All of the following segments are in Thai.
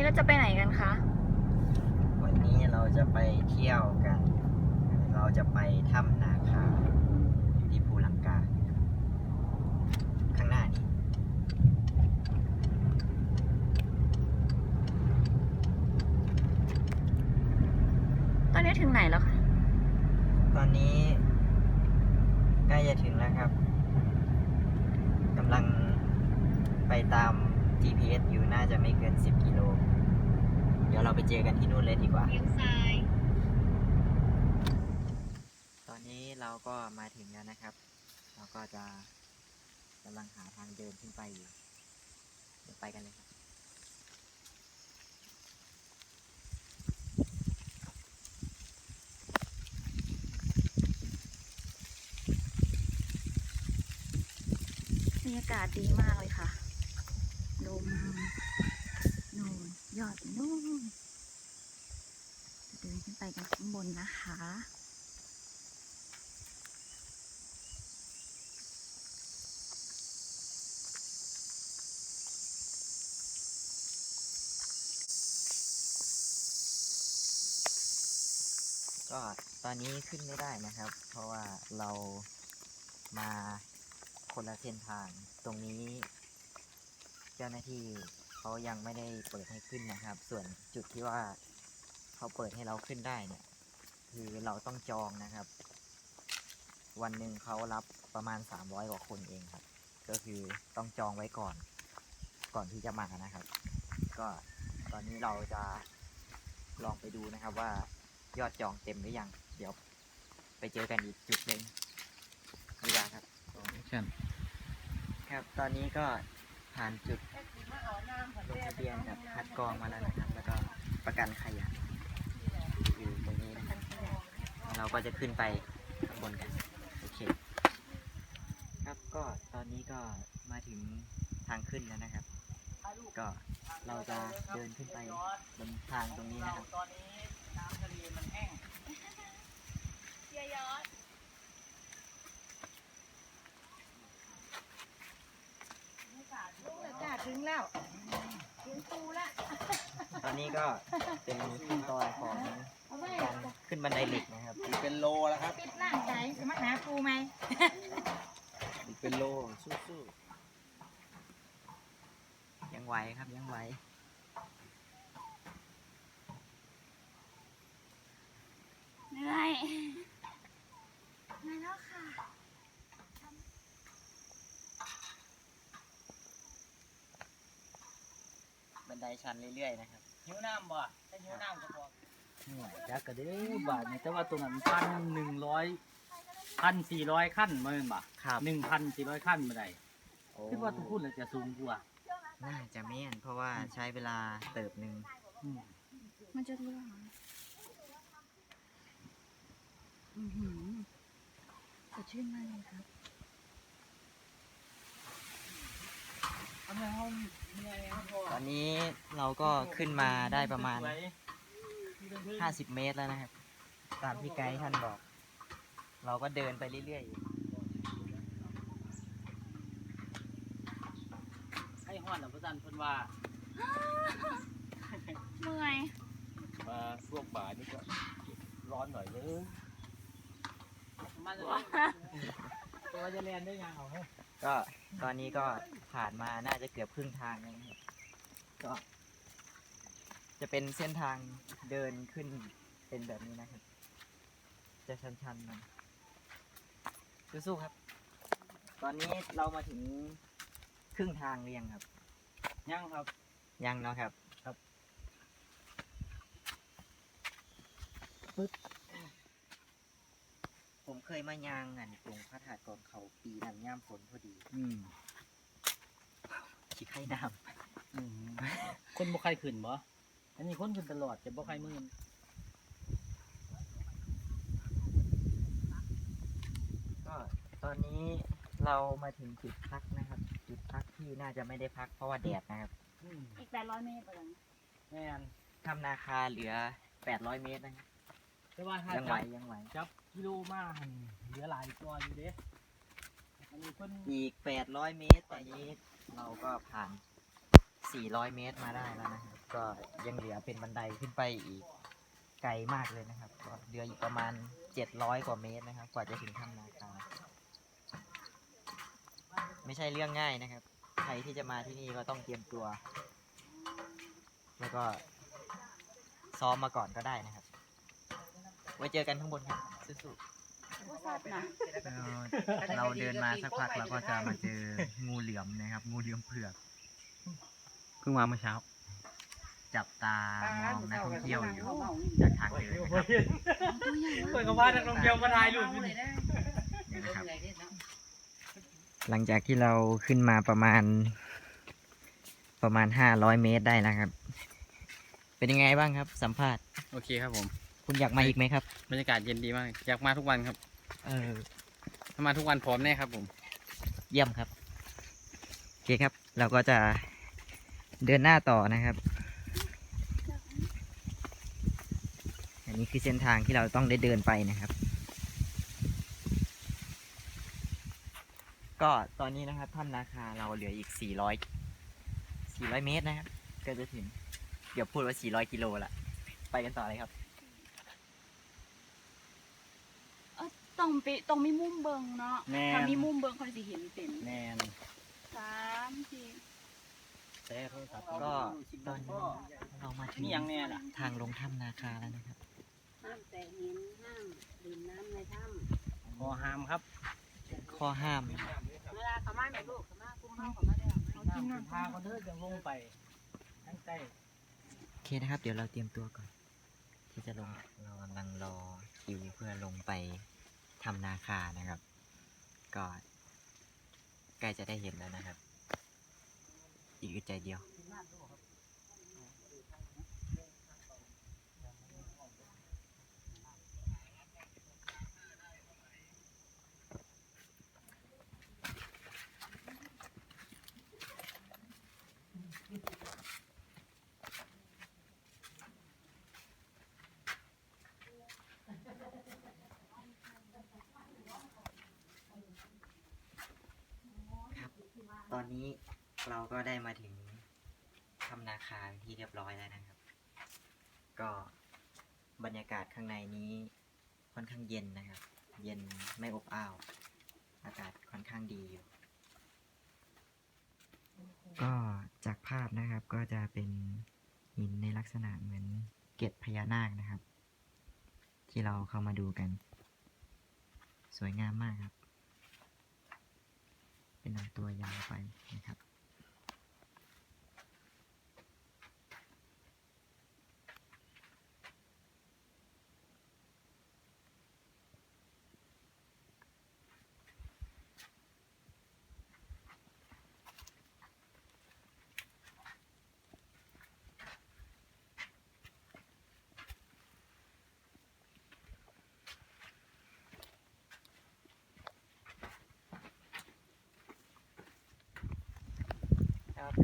นี้เราจะไปไหนกันคะ วันนี้เราจะไปเที่ยวกัน เราจะไปถ้ำนาคาอยู่ที่ภูลังกา ข้างหน้านี้ ตอนนี้ถึงไหนแล้วคะ ตอนนี้ใกล้จะถึงแล้วครับกำลังไปตาม GPS อยู่น่าจะไม่เกิน 10 กิโล เดี๋ยวเราไปเจอกันที่นู่นเลยดีกว่าเลี้ยวซ้ายตอนนี้เราก็มาถึงแล้วนะครับ เราก็จะกำลังหาทางเดินขึ้นไปอยู่ เดี๋ยวไปกันเลยครับบรรยากาศดีมากเลยค่ะ ลมนู่น ยอดนู่นเดินขึ้นไปกันข้างบนนะคะก็ตอนนี้ขึ้นไม่ได้นะครับ เพราะว่าเรามาคนละเส้นทาง ตรงนี้ เจ้าหน้าที่ เขายังไม่ได้เปิดให้ขึ้นนะครับ ส่วนจุดที่ว่าเขาเปิดให้เราขึ้นได้เนี่ย คือเราต้องจองนะครับ วันหนึ่งเขารับประมาณ 300กว่าคนเองครับ ก็คือต้องจองไว้ก่อน ก่อนที่จะมานะครับ ก็ตอนนี้เราจะลองไปดูนะครับว่ายอดจองเต็มหรือยัง เดี๋ยวไปเจอกันอีกจุดหนึ่งดีกว่าครับเช่นครับ ตอนนี้ก็ ผ่านจุดลงทะเบียนกับคัดกรองมาแล้วนะครับ แล้วก็ประกันขยะอยู่ตรงนี้นะครับเราก็จะขึ้นไปข้างบนกันโอเคครับก็ตอนนี้ก็มาถึงทางขึ้นแล้วนะครับ ก็เราจะเดินขึ้นไปบนทางตรงนี้นะครับจ้า ถึงแล้วถึงปูแล้วตอนนี้ก็เป็นขั้นตอนของเอาไว้การขึ้นบันไดเหล็กนะครับ อีกเป็นโลแล้วครับ ปิดร่างใจจะมาหาปูไหมอีกเป็นโลสู้ยังไหวครับยังไหว เหนื่อยมาแล้วค่ะ บันไดชันเรื่อยๆนะครับหิวน้ำบ่ถ้าหิวน้ำก็พอเหนื่อยจักกะเด้อบาทนี่แต่ว่าตัวนั้นพันหนึ่งร้อยพันสี่ร้อยขั้นมาเป็นบ่ครับหนึ่งพันสี่ร้อยขั้นมาได้โอ้คิดว่าทุกคนเลยจะสูงกว่าน่าจะแม่นเพราะว่าใช้เวลาเติบหนึ่งอืมมันจะร่วงอือหือสดชื่นมากเลยครับทำไมห้อง เหนื่อยครับพ่อตอนนี้เราก็ขึ้นมาได้ประมาณ 50 เมตรแล้วนะครับ ตามที่ไกด์ท่านบอก เราก็เดินไปเรื่อยๆอยู่ให้ห้อนหรือพระจันทร์เพิ่นว่าเมื่อยมาช่วงบ่ายนี่ก็ร้อนหน่อยนึงมันจะตัวจะเรียนได้ยังเอาเฮ้ย ก็ตอนนี้ก็ผ่านมาน่าจะเกือบครึ่งทางแล้วนะครับก็ จะเป็นเส้นทางเดินขึ้นเป็นแบบนี้นะครับ จะชันๆหน่อยสู้ๆครับ ตอนนี้เรามาถึงครึ่งทางหรือยังครับ ยังครับ ยังเนาะครับครับปึ๊บ ผมเคยมายางอันตรงพระธาตุก่อนเขาปีนั้นย่ามฝนพอดีอืมขี้ไข่น้อืมคนบ่ใครขึ้นบ่อันนี้คนขึ้นตลอดจะบ่ใครมื่นำก็ตอนนี้เรามาถึงจุดพักนะครับ จุดพักที่น่าจะไม่ได้พักเพราะว่าแดดนะครับอืมอีกแปดร้อยเมตรไปแล้วแม่นทำนาคาเหลือ 800 เมตรนะครับ แต่ว่าถ้ายังไหวจับยังไหว จับ กิโลมาหั่นเหลือหลายตัวอยู่เด้อันนี้เพิ่นอีก 800 เมตรแตอนนี้เราก็ผ่าน 400 เมตรมาได้แล้วนะครับ ก็ยังเหลือเป็นบันไดขึ้นไปอีกไกลมากเลยนะครับ ก็เหลืออีกประมาณ 700 กว่าเมตรนะครับ กว่าจะถึงถ้ำนาคาไม่ใช่เรื่องง่ายนะครับ ใครที่จะมาที่นี่ก็ต้องเตรียมตัว แล้วก็ซ้อมมาก่อนก็ได้นะครับ ไว้เจอกันข้างบนครับ สู้ๆเราเดินมาสักพักเราก็จะมาเจองูเหลือมนะครับ งูเหลือมเผือกเพิ่งมาเมื่อเช้า จับตามองนักท่องเที่ยวอยู่จากทางเดินนะครับเปิดกับว่านักท่องเที่ยวมาถ่ายรูปนี่นะครับหลังจากที่เราขึ้นมาประมาณ ประมาณห้าร้อยเมตรได้นะครับ เป็นยังไงบ้างครับ สัมภาษณ์ โอเคครับผม คุณอยากมาอีกไหมครับ บรรยากาศเย็นดีมาก อยากมาทุกวันครับ เออถ้ามาทุกวันพร้อมแน่ครับผม เยี่ยมครับโอเคครับ เราก็จะเดินหน้าต่อนะครับ อันนี้คือเส้นทางที่เราต้องได้เดินไปนะครับ ก็ตอนนี้นะครับถ้ำนาคาเราเหลืออีก 400 400 เมตรนะครับ ก็จะถึง เดี๋ยวพูดว่า 400 กิโลละ ไปกันต่อเลยครับ ต้องไปต้องมีมุมเบิงเนาะแม่น ถ้ามีมุมเบิงคนสิเห็นเป็นแมนสามสี่แต่โทรศัพท์ก็ตอนนี้เรามาถึงนี่ยังแน่ล่ะทางลงถ้ำนาคาแล้วนะครับ ห้ามแตะหินห้ามดื่มน้ำในถ้พอหามครับข้อห้ามำเวลาเขามาแม่ลูกเขามากุ้มห้องเขามาได้หรอเขากินน้ำพาเขาเดินจะลงไปทั้งใต้โอเคนะครับ เดี๋ยวเราเตรียมตัวก่อน ที่จะลงเรากำลังรอคิวเพื่อลงไป ทำนาคานะครับ ก็ใกล้จะได้เห็นแล้วนะครับ อีกใจเดียว ตอนนี้เราก็ได้มาถึงทำนาคาเป็นที่เรียบร้อยแล้วนะครับ ก็บรรยากาศข้างในนี้ค่อนข้างเย็นนะครับ เย็นไม่อบอ้าว อากาศค่อนข้างดีอยู่ ก็จากภาพนะครับก็จะเป็นหินในลักษณะเหมือนเกล็ดพญานาคนะครับ ที่เราเข้ามาดูกัน สวยงามมากครับ เป็นตัว ยาวไปนะครับ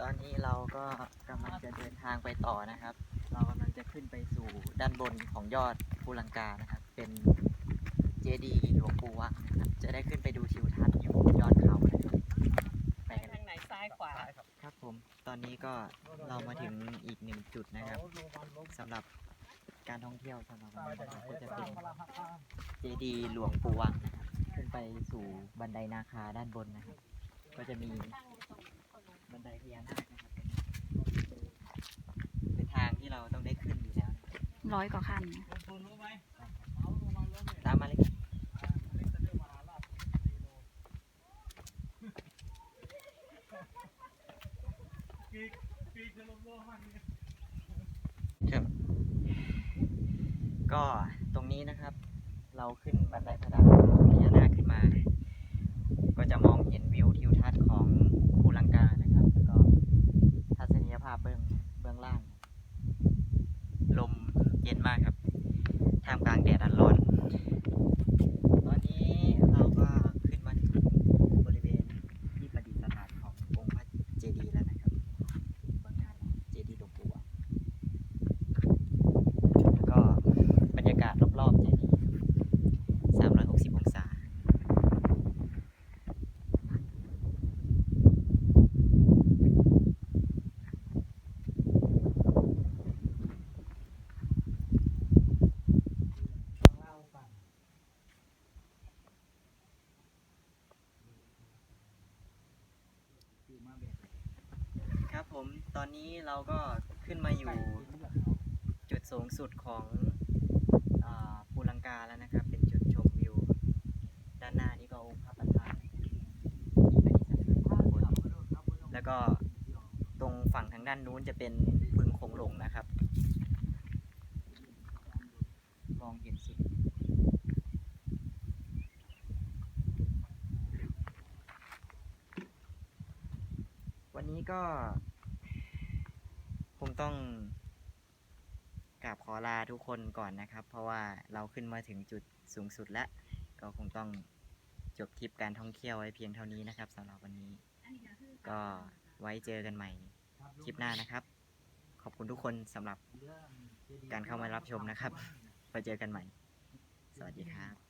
ตอนนี้เราก็กำลังจะเดินทางไปต่อนะครับ เรากำลังจะขึ้นไปสู่ด้านบนของยอดภูลังกานะครับ เป็นเจดีย์หลวงปู่วังนะครับจะได้ขึ้นไปดูทิวทัศน์อยู่ยอดเขานะครับไปกันทางไหนซ้ายขวาครับผม ตอนนี้ก็เรามาถึงอีกหนึ่งจุดนะครับสำหรับการท่องเที่ยวสำหรับวันนี้นะครับก็จะเป็นเจดีย์หลวงปู่วังนะครับขึ้นไปสู่บันไดนาคาด้านบนนะครับ ก็จะมีบั นไดพญานาคนะครับเป็นทางที่เราต้องได้ขึ้นอยู่แล้วนะครับร้อยกว่าขั้นตามมาเลยครับครับก็ตรงนี้นะครับ เราขึ้นบันไดพระดาพญานาคขึ้นมา ก็จะมองเห็นวิวทิวทัศน์ของภูลังกานะครับ แล้วก็ทัศนียภาพเบื้องเบื้องล่าง ลมเย็น มากครับ ท่ามกลางแดดอันร้อน ตอนนี้เราก็ขึ้นมาถึงบริเวณที่ประดิษฐานขององค์พระเจดีย์แล้วนะครับบางงานเจดีย์หลวงปู่อะแล้วก็บรรยากาศรอบๆเจดีย์360 องศา ต ครับผมตอนนี้เราก็ขึ้นมาอยู่จุดสูงสุดของอาภูลังกาแล้วนะครับ เป็นจุดชมวิว ด้านหน้านี่ก็องค์พระประธานอันนี้สถานข้างบนแล้วก็ตรงฝั่งทางด้านนู้นจะเป็นบึงโขงหลงนะครับ มองเห็นสุด วั นนี้ก็คงต้องกราบขอลาทุกคนก่อนนะครับ เพราะว่าเราขึ้นมาถึงจุดสูงสุดแล้ว ก็คงต้องจบทริปการท่องเที่ยวไว้เพียงเท่านี้นะครับสำหรับวันนี้ ก็ไว้เจอกันใหม่คลิปหน้านะครับ ขอบคุณทุกคนสำหรับการเข้ามารับชมนะครับไว้เจอกันใหม่ สวัสดีครับ